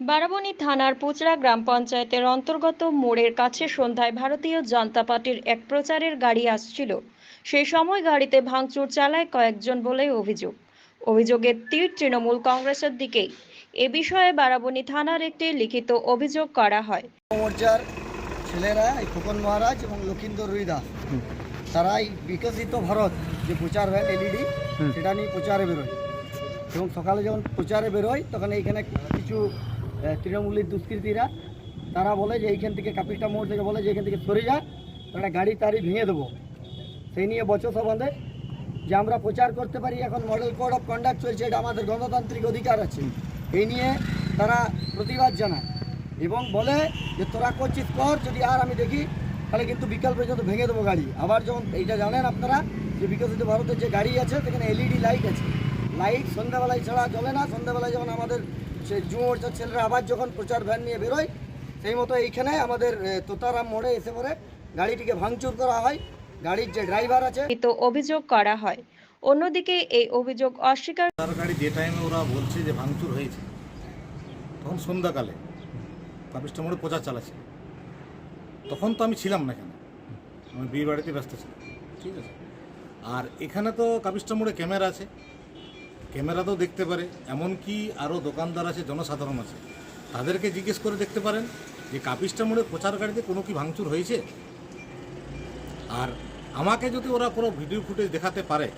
বারাবণী থানার পুচড়া গ্রাম পঞ্চায়েতের অন্তর্গত মোড়ের কাছে সন্ধ্যায় ভারতীয় জনতা পার্টির এক প্রচারের গাড়ি আসছিল। সেই সময় গাড়িতে ভাঙচুর চালায় কয়েকজন বলে অভিযোগ। অভিযোগের তীর তৃণমূল কংগ্রেসের দিকেই। এ বিষয়ে বারাবণী থানার একটি লিখিত অভিযোগ করা হয়। মোর্চার ছেলেরা এই খোকন মহারাজ এবং লক্ষিন্দর রুই দাস তারা এই বিকশিত ভারত যে প্রচার হয় এলইডি সেটা নিয়ে প্রচারে বেরোয়। এবং সকালে যখন প্রচারে বেরোয় তখন এইখানে কিছু তৃণমূলের দুষ্কৃতীরা, তারা বলে যে এইখান থেকে কাপিটা মোড় থেকে বলে যে এখান থেকে সরে যা তারা গাড়ি তাড়ি ভেঙে দেবো। সেই নিয়ে বচসা বাঁধে, যে আমরা প্রচার করতে পারি, এখন মডেল কোড অফ কন্ডাক্ট চলছে, এটা আমাদের গণতান্ত্রিক অধিকার আছে। এই নিয়ে তারা প্রতিবাদ জানায় এবং বলে যে, তোরা করছিস, কর, যদি আর আমি দেখি, তাহলে কিন্তু বিকাল পর্যন্ত ভেঙে দেবো গাড়ি। আবার যখন এইটা জানেন আপনারা, যে বিকশিত ভারতের যে গাড়ি আছে, সেখানে এলইডি লাইট আছে। লাইট সন্ধ্যাবেলায় ছাড়া চলে না। সন্ধ্যাবেলায় যখন আমাদের সে যুব মোর্চার ছেলেরা আবার যখন প্রচার ভ্যান নিয়ে বেরোয় সেই মতো এইখানে আমাদের তোতারাম মোড়ে এসে পরে গাড়িটিকে ভাঙচুর করা হয়। গাড়ির যে ড্রাইভার আছে তো অভিযোগ করা হয়। অন্যদিকে এই অভিযোগ অস্বীকার তার গাড়ি যে টাইমে ওরা বলছে যে ভাঙচুর হয়েছে তখন সন্ধ্যাকালে কাপিস্টা মোড়ে প্রচার চালাচ্ছে। তখন তো আমি ছিলাম না এখানে। আমি বিয়ে বাড়িতে ব্যস্ত ছিলাম। ঠিক আছে? আর এখানে তো কাপিস্টা মোড়ে ক্যামেরা আছে। ক্যামেরা তো দেখতে পারে এমনকি আরও দোকানদার আছে জনসাধারণ আছে। তাদেরকে জিজ্ঞেস করে দেখতে পারেন যে কাপিস্টা মোড়ে প্রচার গাড়িতে কোনো কি ভাঙচুর হয়েছে? আর আমাকে যদি ওরা পুরো ভিডিও ফুটেজ দেখাতে পারে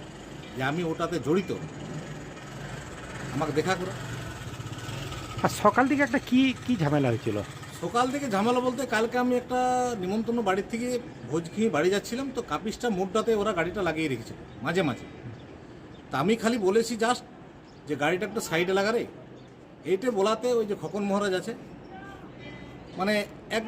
যে আমি ওটাতে জড়িত আমাকে দেখা করো। আর সকাল থেকে একটা কি কি ঝামেলা হয়েছিল? সকাল থেকে ঝামেলা বলতে কালকে আমি একটা নিমন্ত্রণ বাড়ির থেকে ভোজ খেয়ে বাড়ি যাচ্ছিলাম তো কাপিসটা মোড়টাতে ওরা গাড়িটা লাগিয়ে রেখেছিল মাঝে মাঝে। তা আমি খালি বলেছি জাস্ট যে গাড়িটা একটা সাইডে লাগারে এইটা বলাতে ওই যে খকন মহারাজ আছে। মানে এক